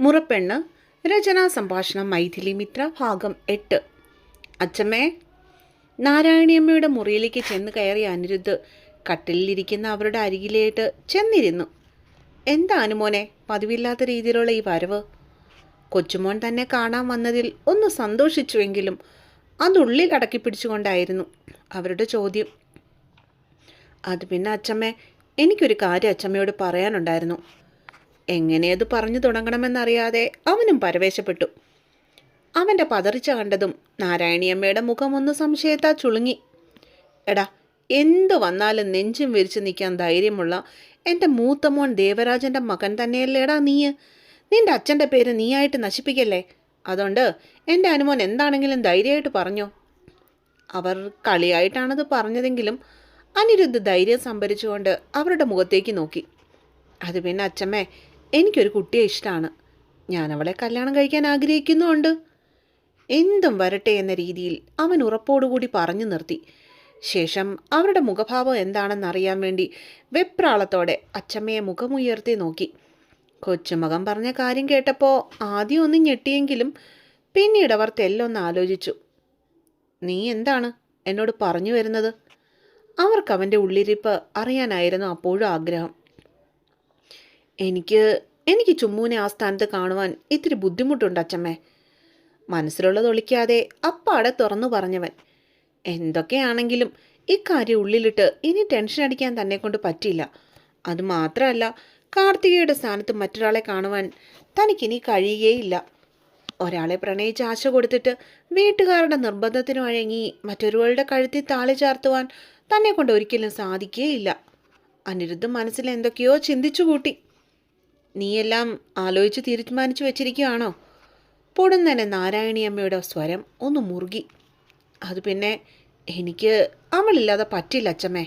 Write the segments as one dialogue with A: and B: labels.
A: മുറപ്പെണ്ണ് രചനാ സംഭാഷണം മൈഥിലി മിത്ര ഭാഗം എട്ട്. അച്ചമ്മേ നാരായണിയമ്മയുടെ മുറിയിലേക്ക് ചെന്ന് കയറി അനിരുദ്ധ് കട്ടിലിരിക്കുന്ന അവരുടെ അരികിലേട്ട് ചെന്നിരുന്നു. എന്താ അനുമോനെ പതിവില്ലാത്ത രീതിയിലുള്ള ഈ വരവ്? കൊച്ചുമോൻ തന്നെ കാണാൻ വന്നതിൽ ഒന്ന് സന്തോഷിച്ചുവെങ്കിലും അതുള്ളിൽ അടക്കി പിടിച്ചുകൊണ്ടായിരുന്നു അവരുടെ ചോദ്യം. അത് പിന്നെ അച്ചമ്മേ എനിക്കൊരു കാര്യം അച്ചമ്മയോട് പറയാനുണ്ടായിരുന്നു. എങ്ങനെ അത് പറഞ്ഞു തുടങ്ങണമെന്നറിയാതെ അവനും പരവേശപ്പെട്ടു. അവന്റെ പതറിച്ച കണ്ടതും നാരായണിയമ്മയുടെ മുഖം ഒന്ന് സംശയത്താ ചുളുങ്ങി. എടാ എന്തു വന്നാലും നെഞ്ചും വിരിച്ചു നിൽക്കാൻ ധൈര്യമുള്ള എന്റെ മൂത്തമോൻ ദേവരാജന്റെ മകൻ തന്നെയല്ലേടാ നീ നിന്റെ അച്ഛന്റെ പേര് നീയായിട്ട് നശിപ്പിക്കല്ലേ? അതുകൊണ്ട് എന്റെ അനുമോൻ എന്താണെങ്കിലും ധൈര്യമായിട്ട് പറഞ്ഞോ. അവർ കളിയായിട്ടാണത് പറഞ്ഞതെങ്കിലും അനിരുദ്ധ ധൈര്യം സംഭരിച്ചുകൊണ്ട് അവരുടെ മുഖത്തേക്ക് നോക്കി. അത് പിന്നെ അച്ഛമ്മേ എനിക്കൊരു കുട്ടിയെ ഇഷ്ടമാണ് ഞാൻ അവളെ കല്യാണം കഴിക്കാൻ ആഗ്രഹിക്കുന്നുമുണ്ട് എന്തും വരട്ടെ എന്ന രീതിയിൽ അവൻ ഉറപ്പോടുകൂടി പറഞ്ഞു നിർത്തി. ശേഷം അവരുടെ മുഖഭാവം എന്താണെന്നറിയാൻ വേണ്ടി വെപ്രാളത്തോടെ അച്ചമ്മയെ മുഖമുയർത്തി നോക്കി. കൊച്ചുമകൻ പറഞ്ഞ കാര്യം കേട്ടപ്പോൾ ആദ്യം ഒന്ന് ഞെട്ടിയെങ്കിലും പിന്നീട് അവർ തെല്ലൊന്ന് ആലോചിച്ചു. നീ എന്താണ് എന്നോട് പറഞ്ഞു വരുന്നത്? അവർക്കവന്റെ ഉള്ളിരിപ്പ് അറിയാനായിരുന്നു അപ്പോഴും ആഗ്രഹം. എനിക്ക് എനിക്ക് ചുമ്മൂനെ ആ സ്ഥാനത്ത് കാണുവാൻ ഇത്തിരി ബുദ്ധിമുട്ടുണ്ട് അച്ചമ്മേ. മനസ്സിലുള്ളത് ഒളിക്കാതെ അപ്പാടെ തുറന്നു പറഞ്ഞവൻ. എന്തൊക്കെയാണെങ്കിലും ഇക്കാര്യം ഉള്ളിലിട്ട് ഇനി ടെൻഷൻ അടിക്കാൻ തന്നെ കൊണ്ട് പറ്റില്ല അത് മാത്രമല്ല കാർത്തികയുടെ സ്ഥാനത്ത് മറ്റൊരാളെ കാണുവാൻ തനിക്കിനി കഴിയുകയില്ല ഒരാളെ പ്രണയിച്ച് ആശ കൊടുത്തിട്ട് വീട്ടുകാരുടെ നിർബന്ധത്തിന് വഴങ്ങി മറ്റൊരുവളുടെ കഴുത്തിൽ താളി ചാർത്തുവാൻ തന്നെ കൊണ്ട് ഒരിക്കലും സാധിക്കുകയില്ല അനിരുദ്ധം മനസ്സിൽ എന്തൊക്കെയോ ചിന്തിച്ചു കൂട്ടി നീയെല്ലാം ആലോചിച്ച് തീരുമാനിച്ചു വെച്ചിരിക്കുകയാണോ? പൊടുന്നനെ നാരായണിയമ്മയുടെ സ്വരം ഒന്ന് മുറുകി. അത് പിന്നെ എനിക്ക് അവളില്ലാതെ പറ്റില്ല അച്ചമ്മേ.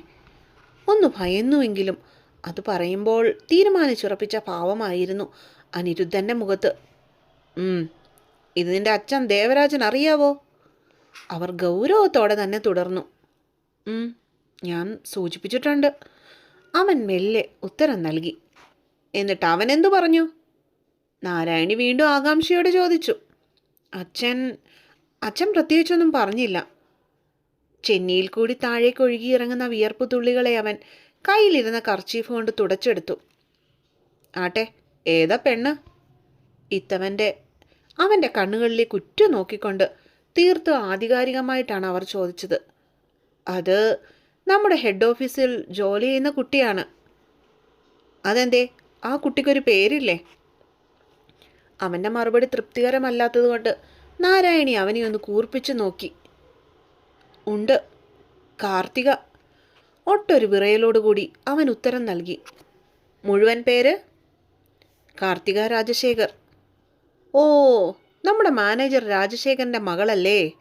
A: ഒന്ന് ഭയന്നുവെങ്കിലും അത് പറയുമ്പോൾ തീരുമാനിച്ചുറപ്പിച്ച ഭാവമായിരുന്നു അനിരുദ്ധന്റെ മുഖത്ത്. "ഉം, ഇത് നിന്റെ അച്ഛൻ ദേവരാജൻ അറിയാവോ? അവർ ഗൗരവത്തോടെ തന്നെ തുടർന്നു. "ഉം, ഞാൻ സൂചിപ്പിച്ചിട്ടുണ്ട്. അവൻ മെല്ലെ ഉത്തരം നൽകി. എന്നിട്ട് അവൻ എന്തു പറഞ്ഞു? നാരായണി വീണ്ടും ആകാംക്ഷയോട് ചോദിച്ചു. അച്ഛൻ അച്ഛൻ പ്രത്യേകിച്ചൊന്നും പറഞ്ഞില്ല. ചെന്നിയിൽ കൂടി താഴേക്ക് ഒഴുകിയിറങ്ങുന്ന വിയർപ്പ് തുള്ളികളെ അവൻ കയ്യിലിരുന്ന കർച്ചീഫ് കൊണ്ട് തുടച്ചെടുത്തു. ആട്ടെ ഏതാ പെണ്ണ്? ഇത്തവന്റെ അവന്റെ കണ്ണുകളിലേക്ക് ഉറ്റു നോക്കിക്കൊണ്ട് തീർത്തും ആധികാരികമായിട്ടാണ് അവർ ചോദിച്ചത്. അത് നമ്മുടെ ഹെഡ് ഓഫീസിൽ ജോലി ചെയ്യുന്ന കുട്ടിയാണ്. അതെന്തേ? ആ കുട്ടിക്കൊരു പേരില്ലേ? അവന്റെ മറുപടി തൃപ്തികരമല്ലാത്തതുകൊണ്ട് നാരായണി അവനെ ഒന്ന് കൂർപ്പിച്ചു നോക്കി. ഉണ്ട് കാർത്തിക. ഒട്ടൊരു വിറയലോടുകൂടി അവൻ ഉത്തരം നൽകി. മുഴുവൻ പേര്? കാർത്തിക രാജശേഖർ. ഓ നമ്മുടെ മാനേജർ രാജശേഖരന്റെ മകളല്ലേ?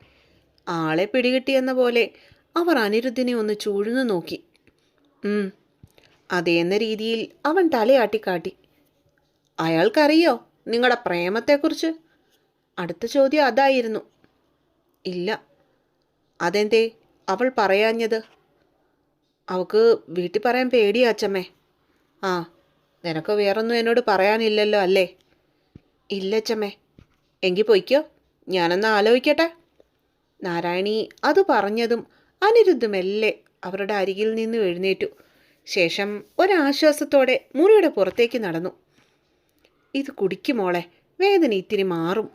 A: ആളെ പിടികിട്ടിയെന്ന പോലെ. അവർ അനിരുദ്ധിനെ ഒന്ന് ചൂഴ്ന്നു നോക്കി. അതേന്ന രീതിയിൽ അവൻ തലയാട്ടിക്കാട്ടി. അയാൾക്കറിയോ നിങ്ങളുടെ പ്രേമത്തെക്കുറിച്ച്? അടുത്ത ചോദ്യം അതായിരുന്നു. ഇല്ല. അതെന്തേ? അവൾ പറയാഞ്ഞത്. അവൾക്ക് വീട്ടിൽ പറയാൻ പേടിയാ അച്ചമ്മേ. ആ നിനക്ക് വേറൊന്നും എന്നോട് പറയാനില്ലല്ലോ അല്ലേ? ഇല്ല അച്ചമ്മേ. എങ്കിൽ പൊയ്ക്കോ. ഞാനൊന്ന് ആലോചിക്കട്ടെ. നാരായണി അത് പറഞ്ഞതും അനിരുദ്ധ മെല്ലെ അവരുടെ അരികിൽ നിന്ന് എഴുന്നേറ്റു. ശേഷം ഒരാശ്വാസത്തോടെ മുറിയുടെ പുറത്തേക്ക് നടന്നു. ഇത് കുടിക്കുമോളെ വേദന ഇത്തിരി മാറും.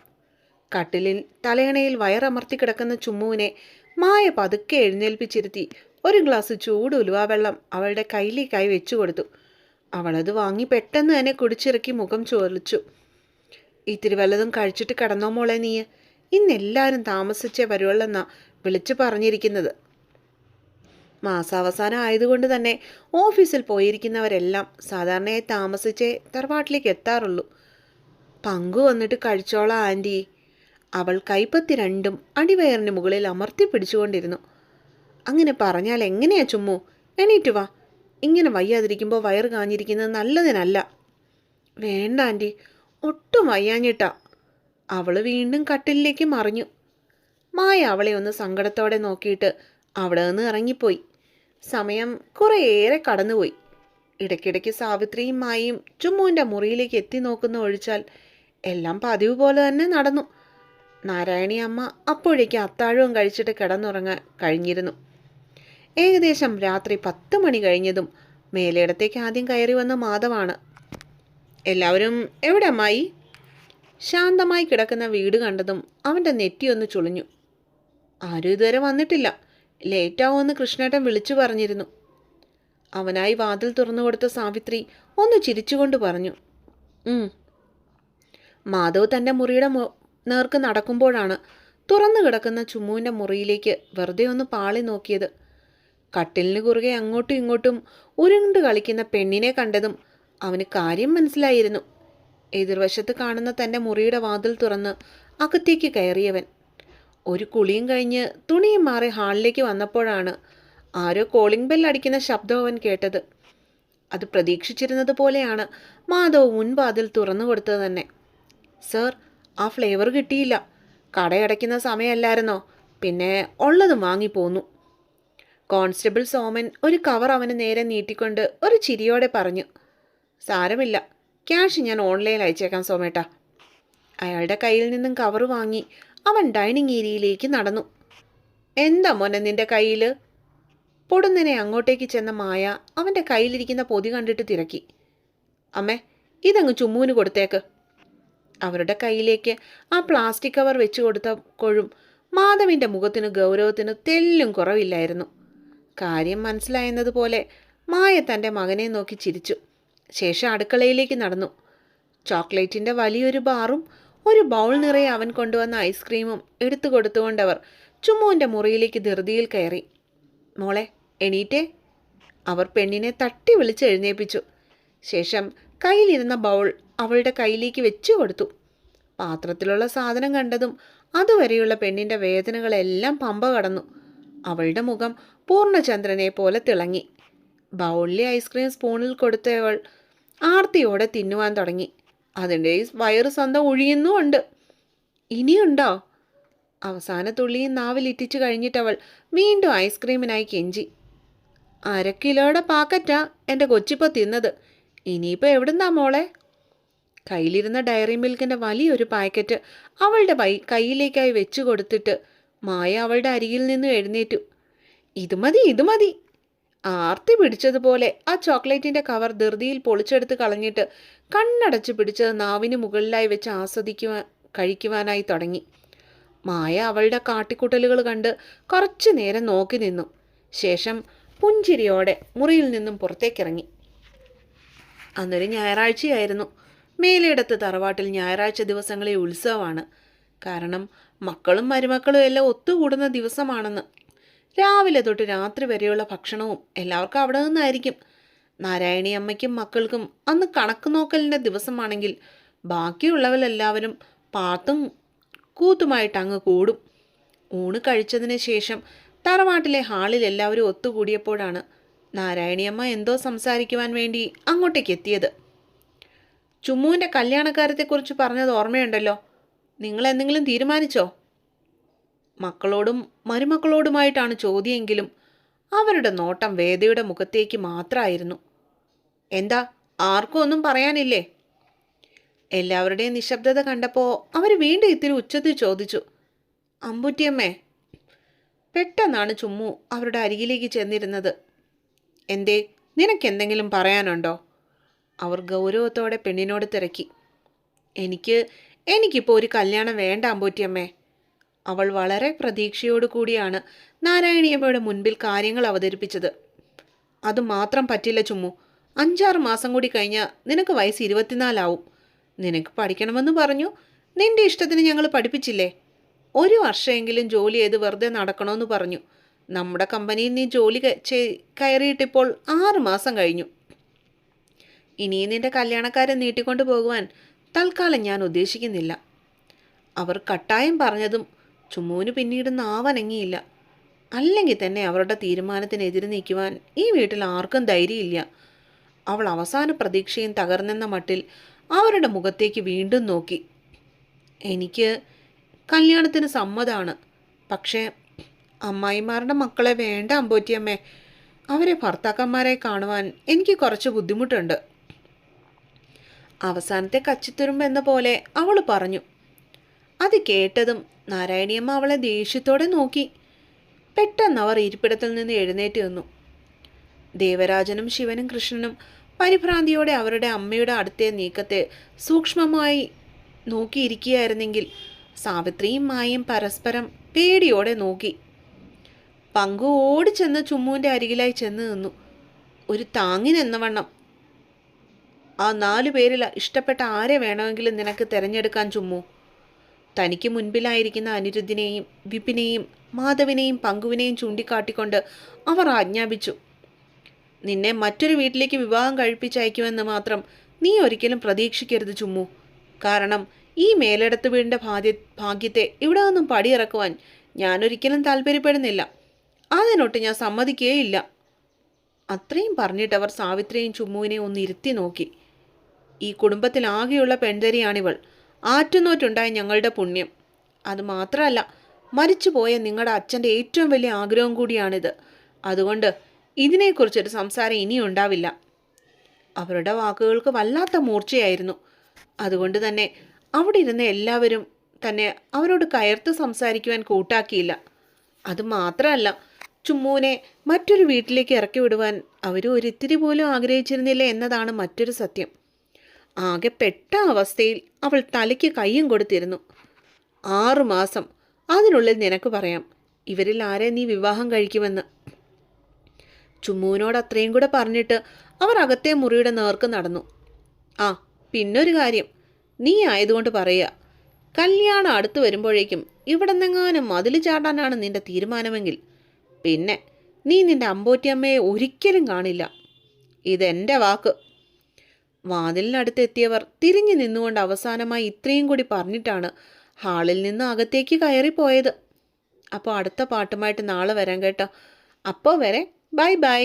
A: കട്ടിലിൽ തലയണയിൽ വയറമർത്തി കിടക്കുന്ന ചുമ്മുവിനെ മായ പതുക്കെ എഴുന്നേൽപ്പിച്ചിരുത്തി ഒരു ഗ്ലാസ് ചൂട് ഉലുവാവെള്ളം അവളുടെ കയ്യിലേക്കായി വെച്ചു കൊടുത്തു. അവളത് വാങ്ങി പെട്ടെന്ന് തന്നെ കുടിച്ചിറക്കി മുഖം ചോലിച്ചു ഇത്തിരി വല്ലതും കഴിച്ചിട്ട് കിടന്നോ മോളെ നീ ഇന്നെല്ലാവരും താമസിച്ചേ വരുവള്ളെന്നാ വിളിച്ചു പറഞ്ഞിരിക്കുന്നത്. മാസാവസാനം ആയതുകൊണ്ട് തന്നെ ഓഫീസിൽ പോയിരിക്കുന്നവരെല്ലാം സാധാരണയായി താമസിച്ചേ തറവാട്ടിലേക്ക് എത്താറുള്ളൂ. പങ്കു വന്നിട്ട് കഴിച്ചോളാം ആന്റി അവൾ കൈപ്പത്തി രണ്ടും അടിവയറിന് മുകളിൽ അമർത്തി പിടിച്ചുകൊണ്ടിരുന്നു. അങ്ങനെ പറഞ്ഞാൽ എങ്ങനെയാ ചുമ്മു? എണീറ്റ് വാ. ഇങ്ങനെ വയ്യാതിരിക്കുമ്പോൾ വയറ് കാഞ്ഞിരിക്കുന്നത് നല്ലതിനല്ല. വേണ്ട ആന്റി ഒട്ടും വയ്യാഞ്ഞിട്ടാ. അവൾ വീണ്ടും കട്ടിലിലേക്ക് മറിഞ്ഞു. മായ അവളെ ഒന്ന് സങ്കടത്തോടെ നോക്കിയിട്ട് അവിടെ നിന്ന് ഇറങ്ങിപ്പോയി. സമയം കുറേയേറെ കടന്നുപോയി. ഇടയ്ക്കിടയ്ക്ക് സാവിത്രിയും മായയും ചുമ്മുവിന്റെ മുറിയിലേക്ക് എത്തി നോക്കുന്ന ഒഴിച്ചാൽ എല്ലാം പതിവ് പോലെ തന്നെ നടന്നു. നാരായണി അമ്മ അപ്പോഴേക്ക് അത്താഴവും കഴിച്ചിട്ട് കിടന്നുറങ്ങാൻ കഴിഞ്ഞിരുന്നു. ഏകദേശം രാത്രി പത്ത് മണി കഴിഞ്ഞതും മേലേടത്തേക്ക് ആദ്യം കയറി വന്ന മാധവാണ്. എല്ലാവരും എവിടെ അമ്മായി? ശാന്തമായി കിടക്കുന്ന വീട് കണ്ടതും അവന്റെ നെറ്റിയൊന്ന് ചുളിഞ്ഞു. ആരും ഇതുവരെ വന്നിട്ടില്ല. ലേറ്റാവുമെന്ന് കൃഷ്ണേട്ടൻ വിളിച്ചു പറഞ്ഞിരുന്നു. അവനായി വാതിൽ തുറന്നു കൊടുത്ത സാവിത്രി ഒന്ന് ചിരിച്ചുകൊണ്ട് പറഞ്ഞു. മാധവ് തന്റെ മുറിയുടെ നേർക്ക് നടക്കുമ്പോഴാണ് തുറന്നു കിടക്കുന്ന ചുമ്മുവിന്റെ മുറിയിലേക്ക് വെറുതെ ഒന്ന് പാളി നോക്കിയത്. കട്ടിലിന് കുറുകെ അങ്ങോട്ടും ഇങ്ങോട്ടും ഉരുണ്ട് കളിക്കുന്ന പെണ്ണിനെ കണ്ടതും അവന് കാര്യം മനസ്സിലായിരുന്നു. എതിർവശത്ത് കാണുന്ന തന്റെ മുറിയുടെ വാതിൽ തുറന്ന് അകത്തേക്ക് കയറിയവൻ ഒരു കുളിയും കഴിഞ്ഞ് തുണിയും മാറി ഹാളിലേക്ക് വന്നപ്പോഴാണ് ആരോ കോളിംഗ് ബെൽ അടിക്കുന്ന ശബ്ദം അവൻ കേട്ടത്. അത് പ്രതീക്ഷിച്ചിരുന്നത് പോലെയാണ് മാധവ് മുൻവാതിൽ തുറന്നു കൊടുത്തത് തന്നെ. സർ ആ ഫ്ലേവർ കിട്ടിയില്ല. കടയടയ്ക്കുന്ന സമയമല്ലായിരുന്നോ പിന്നെ ഉള്ളതും വാങ്ങിപ്പോന്നു കോൺസ്റ്റബിൾ സോമൻ ഒരു കവർ അവന് നേരെ നീട്ടിക്കൊണ്ട് ഒരു ചിരിയോടെ പറഞ്ഞു സാരമില്ല. ക്യാഷ് ഞാൻ ഓൺലൈനിൽ അയച്ചേക്കാം സോമേട്ടാ. അയാളുടെ കയ്യിൽ നിന്നും കവർ വാങ്ങി അവൻ ഡൈനിങ് ഏരിയയിലേക്ക് നടന്നു. എന്താ മോനെ നിന്റെ കയ്യിൽ പൊടുന്നനെ അങ്ങോട്ടേക്ക് ചെന്ന മായ അവന്റെ കയ്യിലിരിക്കുന്ന പൊതി കണ്ടിട്ട് തിരക്കി. അമ്മേ ഇതങ്ങ് ചുമ്മുവിന് കൊടുത്തേക്ക്. അവരുടെ കയ്യിലേക്ക് ആ പ്ലാസ്റ്റിക് കവർ വെച്ചു കൊടുത്തപ്പോഴും മാധവിന്റെ മുഖത്തിന് ഗൗരവത്തിന് തെല്ലും കുറവില്ലായിരുന്നു. കാര്യം മനസ്സിലായെന്നതുപോലെ മായ തന്റെ മകനെ നോക്കി ചിരിച്ചു. ശേഷം അടുക്കളയിലേക്ക് നടന്നു. ചോക്ലേറ്റിന്റെ വലിയൊരു ബാറും ഒരു ബൗൾ നിറയെ അവൻ കൊണ്ടുവന്ന ഐസ്ക്രീമും എടുത്തു കൊടുത്തുകൊണ്ടവർ ചുമ്മുവിന്റെ മുറിയിലേക്ക് ധൃതിയിൽ കയറി. മോളെ എണീറ്റേ. അവർ പെണ്ണിനെ തട്ടി വിളിച്ച് എഴുന്നേൽപ്പിച്ചു ശേഷം കയ്യിലിരുന്ന ബൗൾ അവളുടെ കയ്യിലേക്ക് വെച്ചു കൊടുത്തു. പാത്രത്തിലുള്ള സാധനം കണ്ടതും അതുവരെയുള്ള പെണ്ണിന്റെ വേദനകളെല്ലാം പമ്പ കടന്നു. അവളുടെ മുഖം പൂർണചന്ദ്രനെ പോലെ തിളങ്ങി. ബൗളിലെ ഐസ്ക്രീം സ്പൂണിൽ കൊടുത്തവൾ ആർത്തിയോടെ തിന്നുവാൻ തുടങ്ങി. അതിന്റെ വയറ് സ്വന്തം ഒഴിയുന്നുമുണ്ട്. ഇനിയുണ്ടോ? അവസാന തുള്ളിയും നാവിലിറ്റിച്ചു കഴിഞ്ഞിട്ടവൾ വീണ്ടും ഐസ്ക്രീമിനായി കെഞ്ചി. അര കിലോയുടെ പാക്കറ്റാ എന്റെ കൊച്ചിപ്പോൾ തിന്നത്. ഇനിയിപ്പോൾ എവിടുന്നാ മോളെ? കയ്യിലിരുന്ന ഡയറി മിൽക്കിന്റെ വലിയൊരു പാക്കറ്റ് അവളുടെ വൈ കയ്യിലേക്കായി വെച്ചു കൊടുത്തിട്ട് മായ അവളുടെ അരികിൽ നിന്നും എഴുന്നേറ്റു. ഇത് മതി ഇത് മതി. ആർത്തി പിടിച്ചതുപോലെ ആ ചോക്ലേറ്റിന്റെ കവർ ധൃതിയിൽ പൊളിച്ചെടുത്ത് കളഞ്ഞിട്ട് കണ്ണടച്ച് പിടിച്ചത് നാവിന് മുകളിലായി വെച്ച് ആസ്വദിക്കുവാൻ കഴിക്കുവാനായി തുടങ്ങി. മായ അവളുടെ കാട്ടിക്കൂട്ടലുകൾ കണ്ട് കുറച്ചു നേരം നോക്കി നിന്നു. ശേഷം പുഞ്ചിരിയോടെ മുറിയിൽ നിന്നും പുറത്തേക്കിറങ്ങി. അന്നൊരു ഞായറാഴ്ചയായിരുന്നു. മേലിടത്ത് തറവാട്ടിൽ ഞായറാഴ്ച ദിവസങ്ങളെ ഉത്സവമാണ്. കാരണം മക്കളും മരുമക്കളും എല്ലാം ഒത്തുകൂടുന്ന ദിവസമാണെന്ന്. രാവിലെ തൊട്ട് രാത്രി വരെയുള്ള ഭക്ഷണവും എല്ലാവർക്കും അവിടെ നിന്നായിരിക്കും. നാരായണി അമ്മയ്ക്കും മക്കൾക്കും അന്ന് കണക്ക് നോക്കലിന്റെ ദിവസമാണെങ്കിൽ ബാക്കിയുള്ളവരെല്ലാവരും പാത്തും കൂത്തുമായിട്ട് അങ്ങ് കൂടും. ഊണ് കഴിച്ചതിന് ശേഷം തറവാട്ടിലെ ഹാളിൽ എല്ലാവരും ഒത്തുകൂടിയപ്പോഴാണ് നാരായണിയമ്മ എന്തോ സംസാരിക്കുവാൻ വേണ്ടി അങ്ങോട്ടേക്ക് എത്തിയത്. ചുമ്മുവിന്റെ കല്യാണക്കാര്യത്തെക്കുറിച്ച് പറഞ്ഞത് ഓർമ്മയുണ്ടല്ലോ. നിങ്ങൾ എന്തെങ്കിലും തീരുമാനിച്ചോ? മക്കളോടും മരുമക്കളോടുമായിട്ടാണ് ചോദ്യമെങ്കിലും അവരുടെ നോട്ടം വേദയുടെ മുഖത്തേക്ക് മാത്രമായിരുന്നു എന്താ? ആർക്കും ഒന്നും പറയാനില്ലേ? എല്ലാവരുടെയും നിശബ്ദത കണ്ടപ്പോൾ അവർ വീണ്ടും ഇത്തിരി ഉച്ചത്തിൽ ചോദിച്ചു അമ്പുറ്റിയമ്മേ പെട്ടെന്നാണ് ചുമ്മു അവരുടെ അരികിലേക്ക് ചെന്നിരുന്നത്. എന്തേ നിനക്കെന്തെങ്കിലും പറയാനുണ്ടോ? അവർ ഗൗരവത്തോടെ പെണ്ണിനോട് തിരക്കി. എനിക്ക് എനിക്കിപ്പോൾ ഒരു കല്യാണം വേണ്ട അമ്പൂറ്റിയമ്മേ. അവൾ വളരെ പ്രതീക്ഷയോടു കൂടിയാണ് നാരായണിയമ്മയുടെ മുൻപിൽ കാര്യങ്ങൾ അവതരിപ്പിച്ചത്. അത് മാത്രം പറ്റില്ല ചുമ്മു അഞ്ചാറ് മാസം കൂടി കഴിഞ്ഞാൽ നിനക്ക് വയസ്സ് ഇരുപത്തിനാലാവും. നിനക്ക് പഠിക്കണമെന്ന് പറഞ്ഞു. നിന്റെ ഇഷ്ടത്തിന് ഞങ്ങൾ പഠിപ്പിച്ചില്ലേ? ഒരു വർഷമെങ്കിലും ജോലി ചെയ്ത് വെറുതെ നടക്കണമെന്ന് പറഞ്ഞു. നമ്മുടെ കമ്പനിയിൽ നീ ജോലി കയറിയിട്ടിപ്പോൾ ആറ് മാസം കഴിഞ്ഞു. ഇനിയും നിന്റെ കല്യാണക്കാരെ നീട്ടിക്കൊണ്ടു പോകുവാൻ തൽക്കാലം ഞാൻ ഉദ്ദേശിക്കുന്നില്ല. അവർ കട്ടായം പറഞ്ഞതും ചുമ്മുവിന് പിന്നീട് നാവനങ്ങിയില്ല അല്ലെങ്കിൽ തന്നെ അവരുടെ തീരുമാനത്തിനെതിരെ നീക്കുവാൻ ഈ വീട്ടിൽ ആർക്കും ധൈര്യമില്ല. അവൾ അവസാന പ്രതീക്ഷയും തകർന്നെന്ന മട്ടിൽ അവരുടെ മുഖത്തേക്ക് വീണ്ടും നോക്കി. എനിക്ക് കല്യാണത്തിന് സമ്മതമാണ് പക്ഷേ അമ്മായിമാരുടെ മക്കളെ വേണ്ട അമ്പോറ്റിയമ്മേ. അവരെ ഭർത്താക്കന്മാരെ കാണുവാൻ എനിക്ക് കുറച്ച് ബുദ്ധിമുട്ടുണ്ട്. അവസാനത്തെ കച്ചിത്തുരുമ്പ് എന്ന പോലെ അവൾ പറഞ്ഞു. അത് കേട്ടതും നാരായണിയമ്മ അവളെ ദേഷ്യത്തോടെ നോക്കി. പെട്ടെന്ന് അവർ ഇരിപ്പിടത്തിൽ നിന്ന് എഴുന്നേറ്റ് നിന്നു. ദേവരാജനും ശിവനും കൃഷ്ണനും പരിഭ്രാന്തിയോടെ അവരുടെ അമ്മയുടെ അടുത്തെ നീക്കത്തെ സൂക്ഷ്മമായി നോക്കിയിരിക്കുകയായിരുന്നെങ്കിൽ സാവിത്രിയും മായയും പരസ്പരം പേടിയോടെ നോക്കി. പങ്കു ഓടിച്ചെന്ന് ചുമ്മുവിന്റെ അരികിലായി ചെന്ന് നിന്നു. ഒരു താങ്ങിനെന്നവണ്ണം ആ നാലു പേരിൽ ഇഷ്ടപ്പെട്ട ആരെ വേണമെങ്കിലും നിനക്ക് തിരഞ്ഞെടുക്കാൻ ചുമ്മു തനിക്ക് മുൻപിലായിരിക്കുന്ന അനിരുദ്ധിനെയും വിപിനെയും മാധവിനെയും പങ്കുവിനെയും ചൂണ്ടിക്കാട്ടിക്കൊണ്ട് അവർ ആജ്ഞാപിച്ചു. നിന്നെ മറ്റൊരു വീട്ടിലേക്ക് വിവാഹം കഴിപ്പിച്ചയക്കുമെന്ന് മാത്രം നീ ഒരിക്കലും പ്രതീക്ഷിക്കരുത് ചുമ്മു. കാരണം ഈ മേലെടുത്ത് വീടിന്റെ ഭാഗ്യ ഭാഗ്യത്തെ ഇവിടെ നിന്നും പടിയിറക്കുവാൻ ഞാനൊരിക്കലും താല്പര്യപ്പെടുന്നില്ല. അതിനൊട്ട് ഞാൻ സമ്മതിക്കുകയില്ല അത്രയും പറഞ്ഞിട്ട് അവർ സാവിത്രിയും ചുമ്മുവിനെ ഒന്ന് ഇരുത്തി നോക്കി. ഈ കുടുംബത്തിൽ ആകെയുള്ള പെൺതരിയാണിവൾ. ആറ്റുനോറ്റുണ്ടായ ഞങ്ങളുടെ പുണ്യം. അത് മാത്രമല്ല മരിച്ചുപോയ നിങ്ങളുടെ അച്ഛന്റെ ഏറ്റവും വലിയ ആഗ്രഹം കൂടിയാണിത്. അതുകൊണ്ട് ഇതിനെക്കുറിച്ചൊരു സംസാരം ഇനിയും ഉണ്ടാവില്ല. അവരുടെ വാക്കുകൾക്ക് വല്ലാത്ത മൂർച്ചയായിരുന്നു. അതുകൊണ്ട് തന്നെ അവിടെ ഇരുന്ന എല്ലാവരും തന്നെ അവരോട് കയർത്ത് സംസാരിക്കുവാൻ കൂട്ടാക്കിയില്ല. അത് മാത്രമല്ല ചുമ്മൂനെ മറ്റൊരു വീട്ടിലേക്ക് ഇറക്കി വിടുവാൻ അവരും ഒരിത്തിരി പോലും ആഗ്രഹിച്ചിരുന്നില്ല എന്നതാണ് മറ്റൊരു സത്യം. ആകെ പെട്ട അവസ്ഥയിൽ അവൾ തലയ്ക്ക് കയ്യും കൊടുത്തിരുന്നു. ആറുമാസം അതിനുള്ളിൽ നിനക്ക് പറയാം ഇവരിൽ ആരെ നീ വിവാഹം കഴിക്കുമെന്ന്. ചുമ്മുവിനോട് അത്രയും കൂടെ പറഞ്ഞിട്ട് അവർ അകത്തെ മുറിയുടെ നേർക്ക് നടന്നു. ആ പിന്നൊരു കാര്യം. നീ ആയതുകൊണ്ട് പറയുക. കല്യാണം അടുത്ത് വരുമ്പോഴേക്കും ഇവിടെ നിന്നെങ്ങാനും മതിൽ ചാടാനാണ് നിന്റെ തീരുമാനമെങ്കിൽ. പിന്നെ നീ നിന്റെ അമ്പോറ്റിയമ്മയെ ഒരിക്കലും കാണില്ല. ഇതെന്റെ വാക്ക്. വാതിലിനടുത്തെത്തിയവർ തിരിഞ്ഞു നിന്നുകൊണ്ട് അവസാനമായി ഇത്രയും കൂടി പറഞ്ഞിട്ടാണ് ഹാളിൽ നിന്ന് അകത്തേക്ക് കയറിപ്പോയത്. അപ്പോൾ അടുത്ത പാട്ടുമായിട്ട് നാളെ വരാം കേട്ടോ. അപ്പോൾ വരെ ബൈ ബൈ.